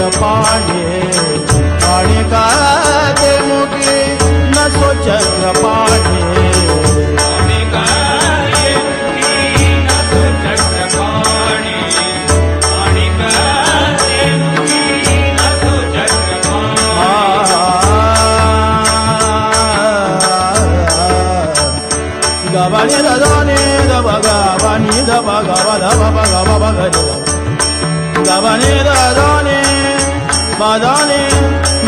चक्रपाणे आणि गाते मुखी नसो चक्रपाणे గబని దదని దబ గబని దబ గబ దబ 마다니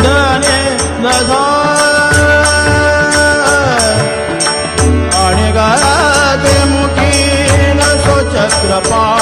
너네 나서 아니가 대무기 나소 자크라파